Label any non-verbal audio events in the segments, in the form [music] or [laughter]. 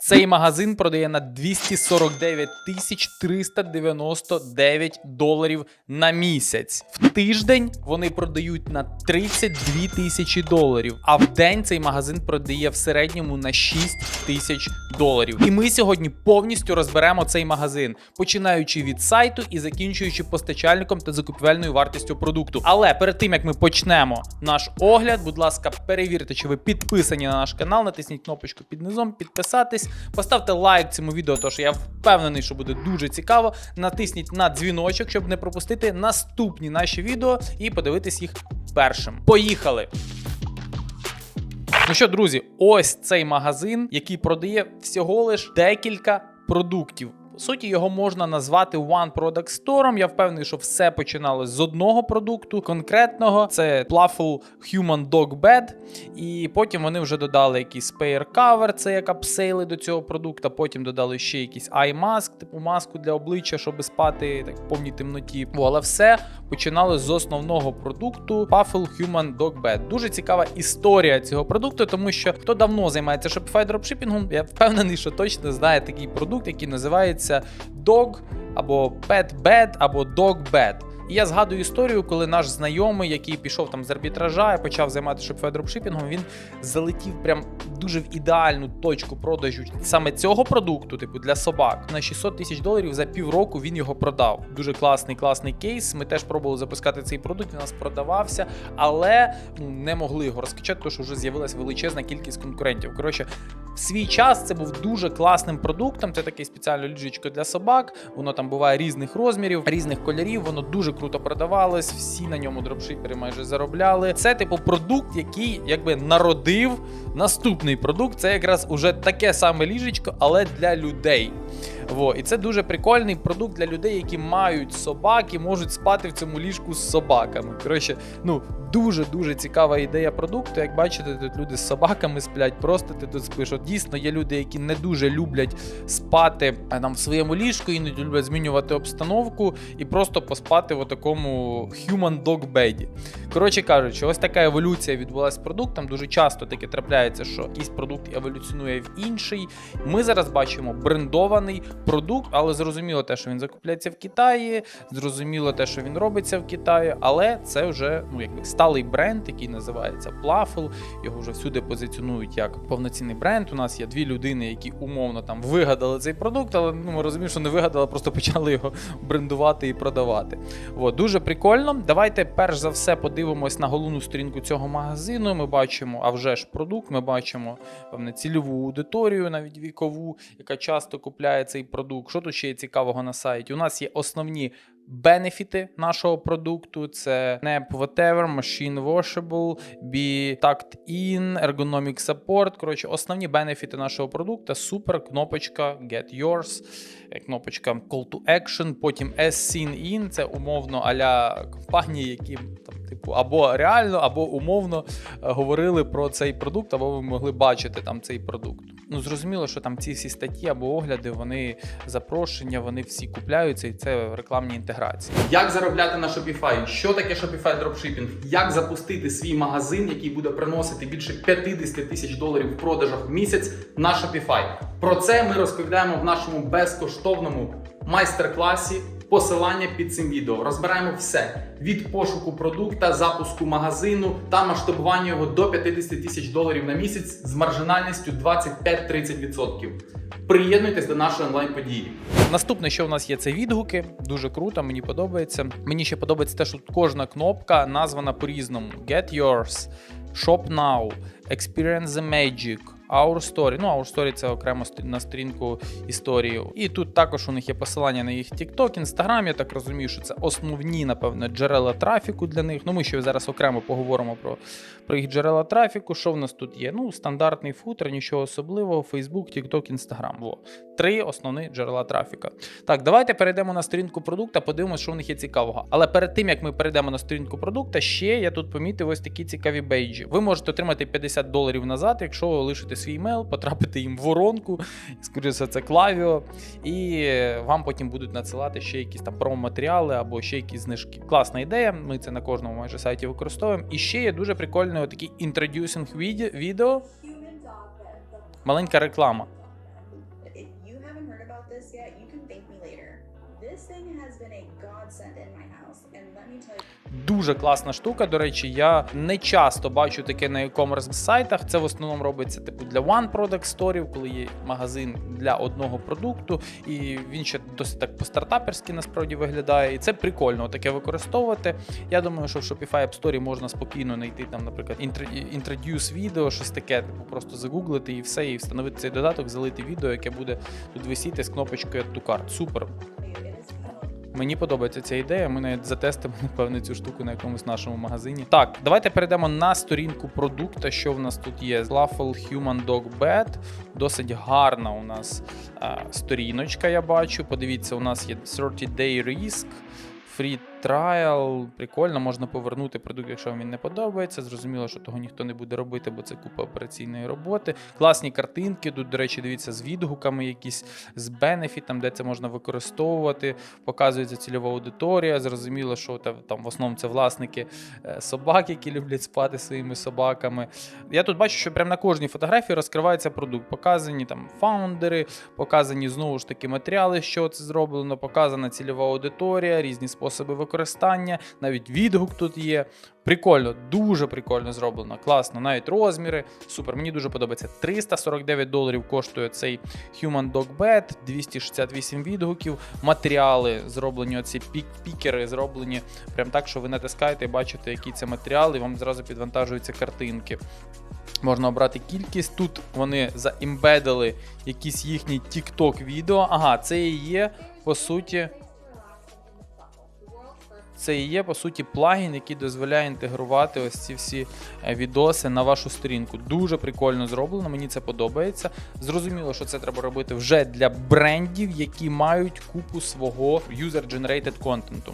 Цей магазин продає на 249 тисяч 399 доларів на місяць. В тиждень вони продають на 32 тисячі доларів. А в день цей магазин продає в середньому на 6 тисяч доларів. І ми сьогодні повністю розберемо цей магазин, починаючи від сайту і закінчуючи постачальником та закупівельною вартістю продукту. Але перед тим як ми почнемо наш огляд, будь ласка, перевірте, чи ви підписані на наш канал. Натисніть кнопочку під низом, підписатись, поставте лайк цьому відео, тому що я впевнений, що буде дуже цікаво. Натисніть на дзвіночок, щоб не пропустити наступні наші відео і подивитись їх першим. Поїхали! Ну що, друзі, ось цей магазин, який продає всього лиш декілька продуктів. Суті, його можна назвати One Product Store. Я впевнений, що все починалось з одного продукту конкретного. Це Pluffle Human Dog Bed. І потім вони вже додали якийсь Spare Cover, це як апсейли до цього продукту. Потім додали ще якийсь eye mask, типу маску для обличчя, щоб спати так в повній темноті. О, але все починалось з основного продукту Puffle Human Dog Bed. Дуже цікава історія цього продукту, тому що хто давно займається Shopify дропшипінгом, я впевнений, що точно знає такий продукт, який називається Dog або Pet Bed, або Dog Bed. І я згадую історію, коли наш знайомий, який пішов там з арбітража і почав займатися дропшипінгом, він залетів прям дуже в ідеальну точку продажу саме цього продукту, типу для собак. На 600 тисяч доларів за півроку він його продав. Дуже класний, класний кейс. Ми теж пробували запускати цей продукт. Він у нас продавався, але ну, не могли його розкачати, тому що вже з'явилася величезна кількість конкурентів. Коротше, в свій час це був дуже класним продуктом. Це таке спеціальне ліжечко для собак. Воно там буває різних розмірів, різних кольорів. Воно дуже круто продавалось. Всі на ньому дропшипери майже заробляли. Це типу продукт, який якби народив наступний продукт. Це якраз уже таке саме ліжечко, але для людей. Во, і це дуже прикольний продукт для людей, які мають собак і можуть спати в цьому ліжку з собаками. Коротше, ну дуже дуже цікава ідея продукту. Як бачите, тут люди з собаками сплять, просто ти тут спиш. От дійсно є люди, які не дуже люблять спати а, там в своєму ліжку, іноді люблять змінювати обстановку і просто поспати в такому human dog bed. Коротше кажучи, ось така еволюція відбулася з продуктом. Дуже часто таке трапляється, що якийсь продукт еволюціонує в інший. Ми зараз бачимо брендований продукт, але зрозуміло те, що він закупляється в Китаї, зрозуміло те, що він робиться в Китаї, але це вже ну якби сталий бренд, який називається Pluffle. Його вже всюди позиціонують як повноцінний бренд. У нас є дві людини, які умовно там вигадали цей продукт, але ну ми розуміємо, що не вигадали, просто почали його брендувати і продавати. От, дуже прикольно. Давайте перш за все подивимось на головну сторінку цього магазину. Ми бачимо, а вже ж продукт. Ми бачимо певне цільову аудиторію, навіть вікову, яка часто купляє цей продукт. Що тут ще є цікавого на сайті? У нас є основні. Бенефіти нашого продукту це NAP Whatever, Machine Washable, Be Tucked In, Ergonomic Support. Коротше, основні бенефіти нашого продукту. Супер, кнопочка Get Yours, кнопочка Call to Action, потім As Seen In, це умовно аля компанії, які там, типу, або реально, або умовно е, говорили про цей продукт, або ви могли бачити там цей продукт. Ну, зрозуміло, що там ці всі статті або огляди, вони запрошення, вони всі купляються, і це рекламні інтеграції. Як заробляти на Shopify? Що таке Shopify дропшипінг? Як запустити свій магазин, який буде приносити більше 50 тисяч доларів в продажах в місяць на Shopify? Про це ми розповідаємо в нашому безкоштовному майстер-класі. Посилання під цим відео. Розбираємо все від пошуку продукта, запуску магазину та масштабування його до 50 тисяч доларів на місяць з маржинальністю 25-30%. Приєднуйтесь до нашої онлайн-події. Наступне, що у нас є, це відгуки. Дуже круто, мені подобається. Мені ще подобається те, що кожна кнопка названа по-різному: Get Yours, Shop Now, Experience the Magic. Our Story. Ну, Our Story це окремо на сторінку історії. І тут також у них є посилання на їх TikTok, Instagram. Я так розумію, що це основні, напевно, джерела трафіку для них. Ну, ми ще зараз окремо поговоримо про, про їх джерела трафіку. Що в нас тут є? Ну, стандартний футер, нічого особливого. Facebook, TikTok, Instagram. Во. Три основні джерела трафіка. Так, давайте перейдемо на сторінку продукта, подивимося, що в них є цікавого. Але перед тим як ми перейдемо на сторінку продукта, ще я тут помітив ось такі цікаві бейджі. Ви можете отримати 50 доларів назад, якщо ви лишите свій емейл, потрапите їм в воронку, скоріше це клавіо, і вам потім будуть надсилати ще якісь там промо-матеріали або ще якісь знижки. Класна ідея. Ми це на кожному майже сайті використовуємо. І ще є дуже прикольний отакий introducing інтродюсинг відео, маленька реклама. Дуже класна штука. До речі, я не часто бачу таке на e-commerce сайтах. Це в основному робиться типу для one product сторів, коли є магазин для одного продукту, і він ще досить так по-стартаперськи насправді виглядає. І це прикольно таке використовувати. Я думаю, що в Shopify App Store можна спокійно знайти там, наприклад, introduce відео, щось таке, типу просто загуглити і все, і встановити цей додаток, залити відео, яке буде тут висіти з кнопочкою Add to Cart. Супер. Мені подобається ця ідея. Ми навіть затестимо, напевне, цю штуку на якомусь нашому магазині. Так, давайте перейдемо на сторінку продукта. Що в нас тут є? Fluffle Human Dog Bed. Досить гарна у нас а, сторіночка, я бачу. Подивіться, у нас є 30-day risk. Free trial, прикольно, можна повернути продукт, якщо вам він не подобається. Зрозуміло, що того ніхто не буде робити, бо це купа операційної роботи. Класні картинки. Тут, до речі, дивіться, з відгуками, якісь з бенефітом, де це можна використовувати. Показується цільова аудиторія. Зрозуміло, що там в основному це власники е, собак, які люблять спати своїми собаками. Я тут бачу, що прямо на кожній фотографії розкривається продукт. Показані там фаундери, показані знову ж таки матеріали, що це зроблено, показана цільова аудиторія, різні способи використання, навіть відгук тут є. Прикольно, дуже прикольно зроблено, класно, навіть розміри. Супер, мені дуже подобається. 349 доларів коштує цей Human Dog Bed, 268 відгуків. Матеріали зроблені, оці пік пікери зроблені прям так, що ви натискаєте і бачите, які це матеріали, і вам зразу підвантажуються картинки. Можна обрати кількість. Тут вони заімбедили якісь їхні TikTok відео. Ага, це і є по суті. Це і є по суті плагін, який дозволяє інтегрувати ось ці всі е, відоси на вашу сторінку. Дуже прикольно зроблено, мені це подобається. Зрозуміло, що це треба робити вже для брендів, які мають купу свого user-generated контенту.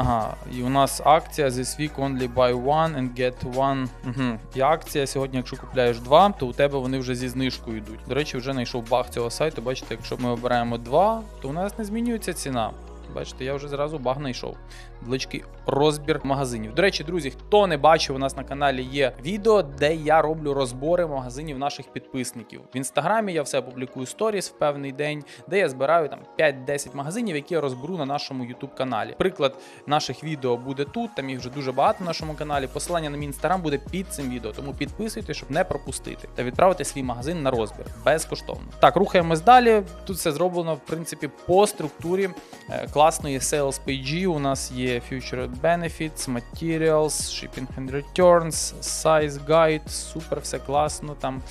Ага, і у нас акція This week only buy one and get one. Угу. І акція сьогодні, якщо купляєш два, то у тебе вони вже зі знижкою йдуть. До речі, вже знайшов баг цього сайту. Бачите, якщо ми обираємо два, то у нас не змінюється ціна. Бачите, я вже зразу баг знайшов. Величкий розбір магазинів. До речі, друзі, хто не бачив, у нас на каналі є відео, де я роблю розбори магазинів наших підписників. В інстаграмі я все публікую сторіс в певний день, де я збираю там 5-10 магазинів, які я розберу на нашому YouTube каналі. Приклад наших відео буде тут. Там їх вже дуже багато на нашому каналі. Посилання на мій інстаграм буде під цим відео, тому підписуйтесь, щоб не пропустити та відправити свій магазин на розбір безкоштовно. Так, рухаємось далі. Тут все зроблено в принципі по структурі е, класної sales page. У нас є Future Benefits, Materials, Shipping and Returns, Size Guide, супер, все класно. Там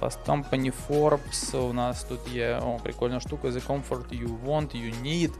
Fast Company, Forbes. У нас тут є о, прикольна штука The Comfort You Want, You Need.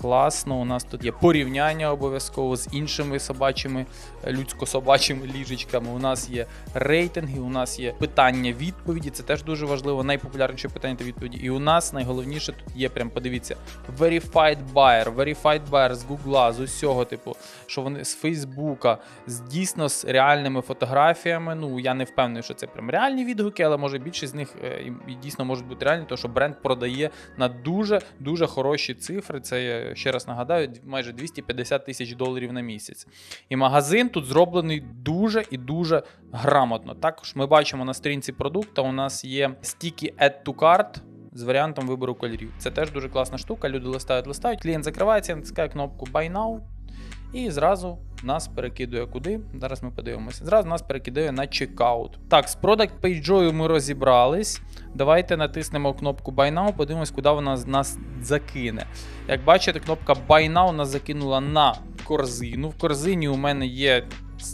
Класно. У нас тут є порівняння обов'язково з іншими собачими, е, людсько-собачими ліжечками. У нас є рейтинги, у нас є питання-відповіді. Це теж дуже важливо. Найпопулярніші питання та відповіді. І у нас найголовніше тут є прям подивіться: Verified Buyer, Verified Buyer з Гугла, з усього, типу, що вони з Фейсбука, з дійсно з реальними фотографіями. Ну я не впевнений, що це прям реальні відгуки, але може більшість з них е, і- дійсно можуть бути реальні, тому що бренд продає на дуже дуже хороші цифри. Це я ще раз нагадаю, майже 250 тисяч доларів на місяць. І магазин тут зроблений дуже і дуже грамотно. Також ми бачимо на сторінці продукту, у нас є стіки Add to Cart. З варіантом вибору кольорів. Це теж дуже класна штука. Люди листають, листають. Клієнт закривається, я натискаю кнопку Buy Now. І зразу нас перекидує куди. Зараз ми подивимося. Зразу нас перекидає на чекаут. Так, з Product пейджою ми розібрались. Давайте натиснемо кнопку Buy Now, подивимось, куди вона нас закине. Як бачите, кнопка Buy Now нас закинула на корзину. В корзині у мене є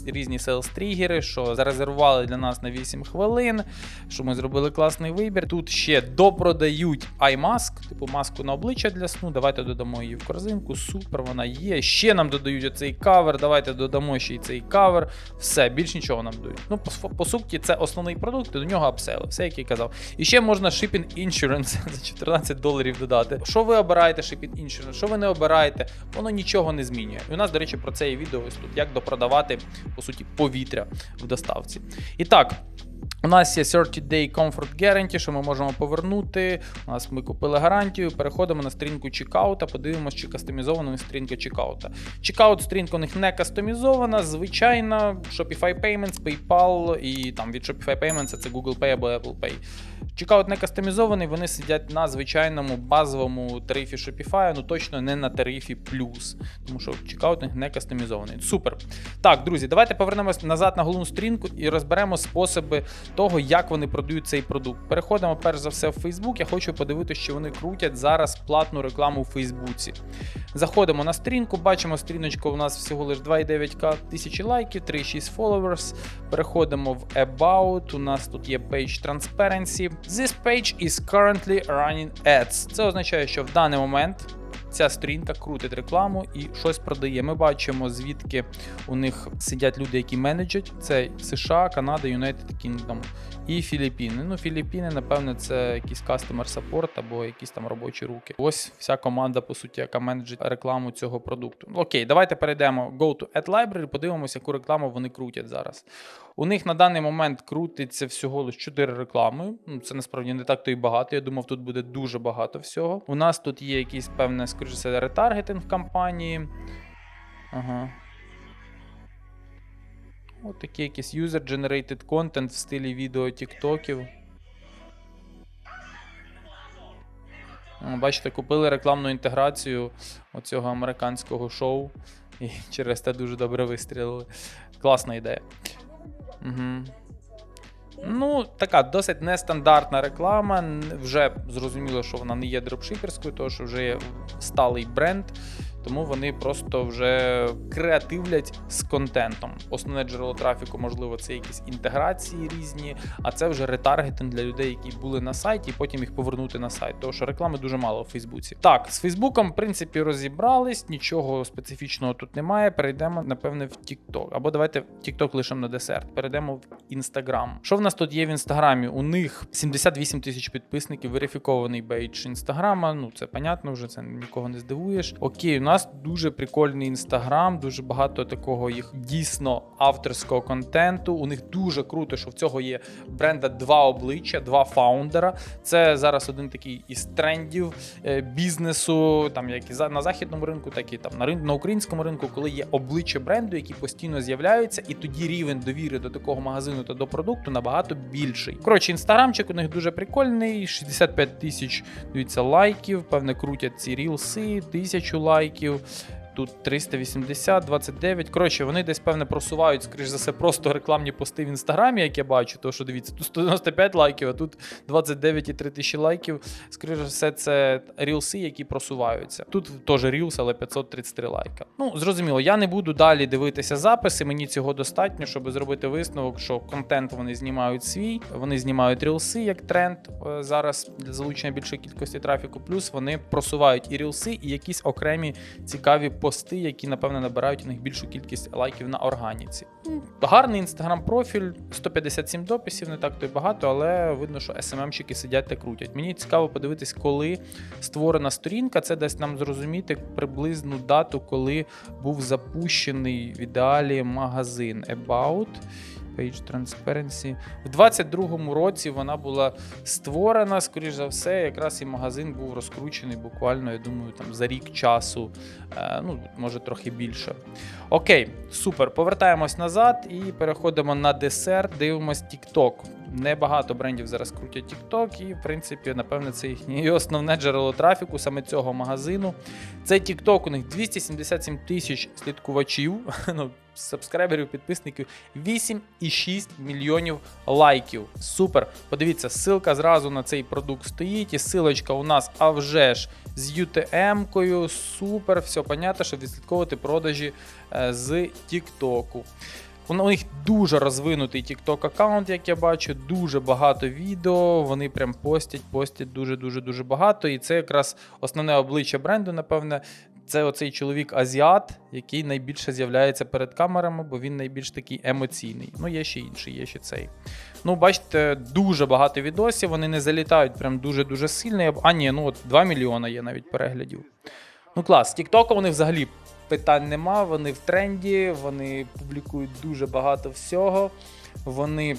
різні sales тригери, що зарезервували для нас на 8 хвилин, що ми зробили класний вибір. Тут ще допродають iMask, типу маску на обличчя для сну. Давайте додамо її в корзинку. Супер, вона є. Ще нам додають оцей кавер. Давайте додамо ще й цей кавер. Все, більш нічого нам дають. Ну, по, по суті, це основний продукт, до нього апсели, все, як я казав. І ще можна shipping insurance [laughs] за 14 доларів додати. Що ви обираєте shipping insurance, що ви не обираєте, воно нічого не змінює. І у нас, до речі, про це є відео ось тут, як допродавати, по суті, повітря в доставці. І так. У нас є 30-day comfort guarantee, що ми можемо повернути. У нас ми купили гарантію, переходимо на сторінку чекаута, подивимося, чи кастомізована сторінка чекаута. Чекаут сторінка у них не кастомізована, звичайна Shopify Payments, PayPal і там від Shopify Payments це Google Pay або Apple Pay. Чекаут не кастомізований, вони сидять на звичайному базовому тарифі Shopify, ну точно не на тарифі плюс, тому що чекаут не кастомізований. Супер. Так, друзі, давайте повернемось назад на головну сторінку і розберемо способи того, як вони продають цей продукт. Переходимо перш за все в Facebook. Я хочу подивитися, що вони крутять зараз платну рекламу у Фейсбуці. Заходимо на сторінку, бачимо, сторіночка у нас всього лише 2,9к тисячі лайків, 3,6 followers. Переходимо в About. У нас тут є Page Transparency. This page is currently running ads. Це означає, що в даний момент ця сторінка крутить рекламу і щось продає. Ми бачимо, звідки у них сидять люди, які менеджать. Це США, Канада, United Kingdom і Філіппіни. Ну, Філіппіни, напевне, це якийсь customer support або якісь там робочі руки. Ось вся команда, по суті, яка менеджить рекламу цього продукту. Окей, давайте перейдемо Go to Ad Library, подивимося, яку рекламу вони крутять зараз. У них на даний момент крутиться всього лише 4 реклами. Ну, Це насправді не так то і багато. Я думав, тут буде дуже багато всього. У нас тут є якийсь певне, скоріше ретаргетинг кампанії. Ага. От такий якийсь user-generated content в стилі відео тіктоків. Бачите, купили рекламну інтеграцію оцього американського шоу і [laughs] через те дуже добре вистрілили. Класна ідея. Угу. Ну, така досить нестандартна реклама. Вже зрозуміло, що вона не є дропшиперською, тому що вже є сталий бренд. Тому вони просто вже креативлять з контентом. Основне джерело трафіку, можливо, це якісь інтеграції різні, а це вже ретаргетинг для людей, які були на сайті, і потім їх повернути на сайт. Тому що реклами дуже мало в Фейсбуці. Так, з Фейсбуком, в принципі, розібрались, нічого специфічного тут немає. Перейдемо, напевне, в TikTok. Або давайте TikTok лишимо на десерт. Перейдемо в Instagram. Що в нас тут є в інстаграмі? У них 78 тисяч підписників, верифікований бейдж інстаграма. Ну це понятно, вже це нікого не здивуєш. Окей, у нас дуже прикольний інстаграм, дуже багато такого їх дійсно авторського контенту. У них дуже круто, що в цього є бренда два обличчя, два фаундера. Це зараз один такий із трендів е, бізнесу, там як і на західному ринку, так і там на ринку на українському ринку, коли є обличчя бренду, які постійно з'являються, і тоді рівень довіри до такого магазину та до продукту набагато більший. Коротше, інстаграмчик у них дуже прикольний, 65 тисяч дивіться лайків, певне крутять ці рілси, тисячу лайків. thank you. Тут 380, 29. Коротше, вони десь певне просувають, скоріш за все, просто рекламні пости в інстаграмі, як я бачу. То що дивіться, тут 195 лайків, а тут 29,3 тисячі лайків. Скоріш за все, це рілси, які просуваються. Тут теж рілс, але 533 лайка. Ну, зрозуміло, я не буду далі дивитися записи. Мені цього достатньо, щоб зробити висновок, що контент вони знімають свій, вони знімають рілси як тренд е, зараз для залучення більшої кількості трафіку. Плюс вони просувають і рілси, і якісь окремі цікаві пости, які напевне набирають у них більшу кількість лайків на органіці. Ну, Гарний інстаграм-профіль, 157 дописів, не так то й багато, але видно, що SMM-щики сидять та крутять. Мені цікаво подивитись, коли створена сторінка. Це дасть нам зрозуміти приблизну дату, коли був запущений в ідеалі магазин About. Page Transparency. В 22-му році вона була створена, скоріш за все, якраз і магазин був розкручений буквально, я думаю, там за рік часу, е, ну, може трохи більше. Окей, супер. Повертаємось назад і переходимо на десерт, дивимось TikTok. Небагато брендів зараз крутять TikTok, і, в принципі, напевне, це їхнє основне джерело трафіку саме цього магазину. Цей TikTok у них 277 тисяч слідкувачів, [laughs] ну, сабскрайберів, підписників, 8,6 мільйонів лайків. Супер. Подивіться, ссылка зразу на цей продукт стоїть, і ссылочка у нас, а вже ж, з UTM-кою. Супер, все понятно, щоб відслідковувати продажі е, з TikTok. У них дуже розвинутий TikTok аккаунт, як я бачу, дуже багато відео. Вони прям постять, постять дуже дуже дуже багато. І це якраз основне обличчя бренду, напевне. Це оцей чоловік азіат, який найбільше з'являється перед камерами, бо він найбільш такий емоційний. Ну, є ще інший, є ще цей. Ну, бачите, дуже багато відосів, вони не залітають прям дуже-дуже сильно. А, ні, ну от 2 мільйона є навіть переглядів. Ну клас, у них взагалі питань нема, вони в тренді, вони публікують дуже багато всього. Вони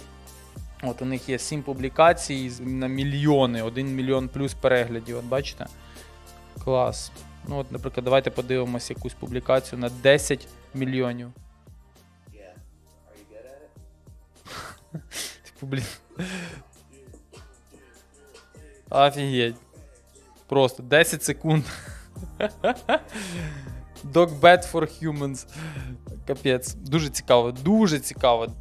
От у них є 7 публікацій на мільйони, 1 мільйон плюс переглядів. От бачите? Клас. Ну, от, наприклад, давайте подивимося якусь публікацію на 10 мільйонів. Типу, [laughs] блін. Офігеть. Просто 10 секунд. [laughs] Dog bad for humans. Капець. Дуже цікаво, дуже цікаво.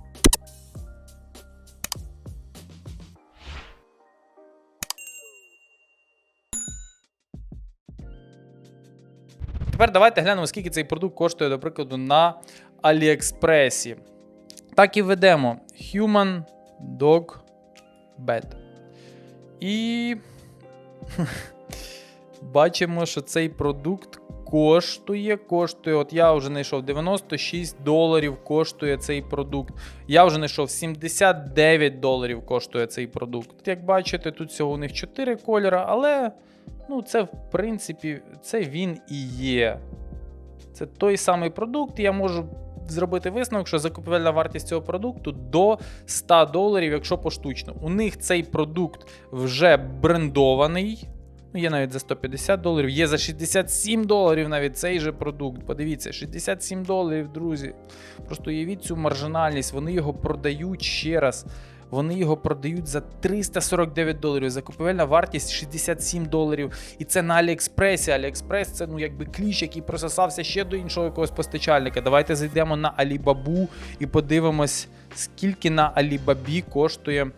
Тепер давайте глянемо, скільки цей продукт коштує, до прикладу, на Аліекспресі. Так і ведемо. Human Dog Bed. І [laughs] бачимо, що цей продукт коштує. Коштує, от я вже знайшов 96 доларів коштує цей продукт. Я вже знайшов 79 доларів коштує цей продукт. Як бачите, тут всього у них 4 кольори, але ну, це в принципі це він і є. Це той самий продукт. Я можу зробити висновок, що закупівельна вартість цього продукту до 100 доларів, якщо поштучно. У них цей продукт вже брендований. Ну, є навіть за 150 доларів, є за 67 доларів навіть цей же продукт. Подивіться, 67 доларів, друзі. Просто уявіть цю маржинальність. Вони його продають ще раз. Вони його продають за 349 доларів. Закупівельна вартість 67 доларів. І це на Аліекспресі. Аліекспрес це ну якби кліч, який прососався ще до іншого якогось постачальника. Давайте зайдемо на Алібабу і подивимось, скільки на Алібабі коштує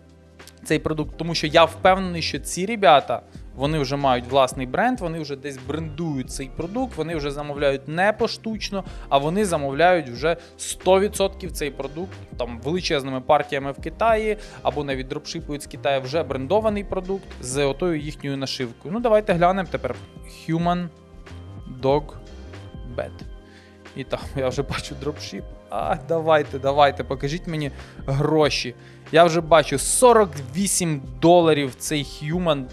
цей продукт. Тому що я впевнений, що ці ребята. Вони вже мають власний бренд, вони вже десь брендують цей продукт, вони вже замовляють не поштучно, а вони замовляють вже 100% цей продукт там величезними партіями в Китаї або навіть дропшипують з Китаю вже брендований продукт з отою їхньою нашивкою. Ну, давайте глянемо тепер Human Dog Bed. І там я вже бачу дропшип. А, давайте, давайте, покажіть мені гроші. Я вже бачу 48 доларів цей Human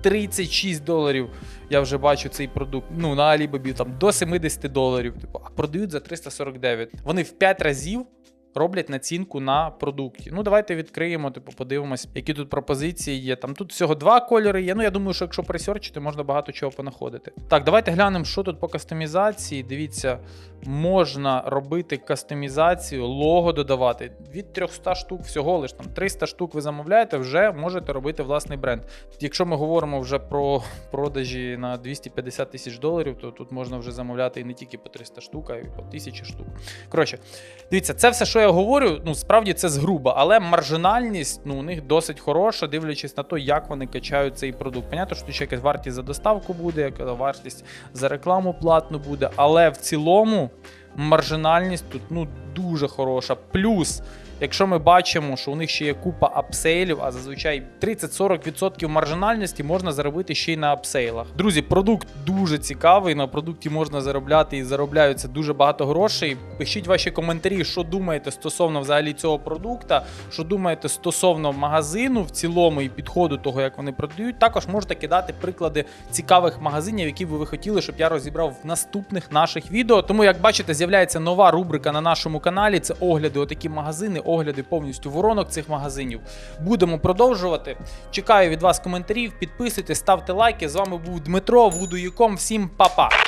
36 доларів. Я вже бачу цей продукт. Ну, на Alibaba там до 70 доларів. Типу, а продають за 349. Вони в 5 разів роблять націнку на продукті. Ну, давайте відкриємо, типу, подивимось, які тут пропозиції є. Там тут всього два кольори є. Ну, я думаю, що якщо присерчити, можна багато чого понаходити. Так, давайте глянемо, що тут по кастомізації. Дивіться, можна робити кастомізацію, лого додавати від 300 штук всього лиш там 300 штук ви замовляєте, вже можете робити власний бренд. Якщо ми говоримо вже про продажі на 250 тисяч доларів, то тут можна вже замовляти і не тільки по 300 штук, а й по 1000 штук. Коротше, дивіться, це все, я говорю, ну справді це згруба, але маржинальність ну, у них досить хороша, дивлячись на те, як вони качають цей продукт. Понятно, що тут ще якась вартість за доставку буде, яка вартість за рекламу платну буде, але в цілому маржинальність тут ну дуже хороша. Плюс, якщо ми бачимо, що у них ще є купа апсейлів, а зазвичай 30-40% маржинальності можна заробити ще й на апсейлах. Друзі, продукт дуже цікавий. На продукті можна заробляти і заробляються дуже багато грошей. Пишіть ваші коментарі, що думаєте стосовно взагалі цього продукта, що думаєте стосовно магазину в цілому і підходу того, як вони продають. Також можете кидати приклади цікавих магазинів, які би ви хотіли, щоб я розібрав в наступних наших відео. Тому, як бачите, з'являється нова рубрика на нашому каналі. Це огляди, отакі магазини, огляди повністю воронок цих магазинів. Будемо продовжувати. Чекаю від вас коментарів, підписуйтесь, ставте лайки. З вами був Дмитро Вудуюком. Всім па-па!